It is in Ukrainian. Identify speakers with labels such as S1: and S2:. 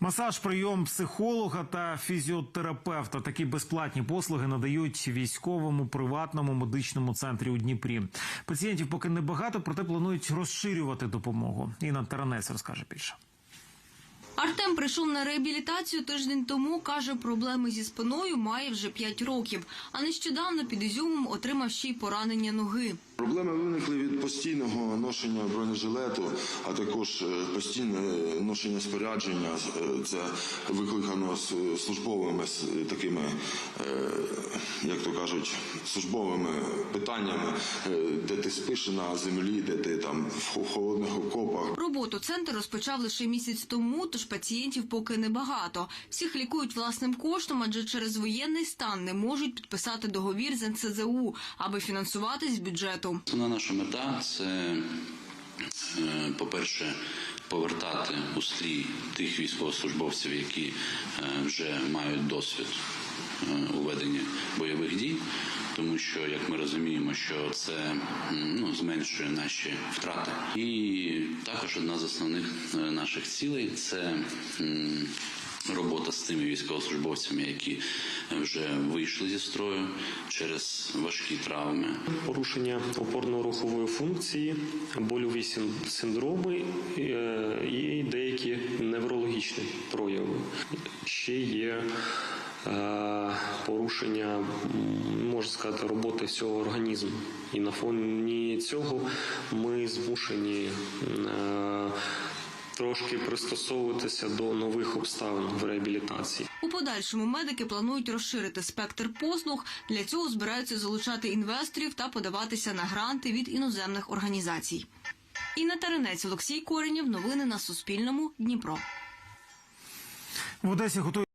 S1: Масаж, прийом психолога та фізіотерапевта. Такі безплатні послуги надають військовому приватному медичному центрі у Дніпрі. Пацієнтів поки небагато, проте планують розширювати допомогу. Інна Таранець розкаже більше.
S2: Артем прийшов на реабілітацію тиждень тому. каже, проблеми зі спиною має вже 5 років. А нещодавно під Ізюмом отримав ще й поранення ноги.
S3: Проблеми виникли від постійного ношення бронежилету, а також е, постійне ношення спорядження. Е, Це викликано службовими такими, е, як то кажуть, службовими питаннями, е, де ти спиш на землі, де ти там в холодних окопах.
S2: Роботу центр розпочав лише місяць тому, тож пацієнтів поки небагато. Всіх лікують власним коштом, адже через воєнний стан не можуть підписати договір з НСЗУ, аби фінансуватись з бюджету.
S4: Основна наша мета це, е, по-перше, повертати у стрій тих військовослужбовців, які е, вже мають досвід уведення у веденні бойових дій, тому що, як ми розуміємо, що це ну, зменшує наші втрати. І також одна з основних е, наших цілей це робота з тими військовослужбовцями, які вже вийшли зі строю через важкі травми.
S5: порушення опорно-рухової функції, больові синдроми е, і деякі неврологічні прояви. Ще є е, порушення, можна сказати, роботи всього організму. І на фоні цього ми змушені е, трошки пристосовуватися до нових обставин в реабілітації.
S2: У подальшому медики планують розширити спектр послуг. Для цього збираються залучати інвесторів та подаватися на гранти від іноземних організацій. Інна Таренець, Олексій Коренєв. Новини на Суспільному. Дніпро.
S1: В Одесі готують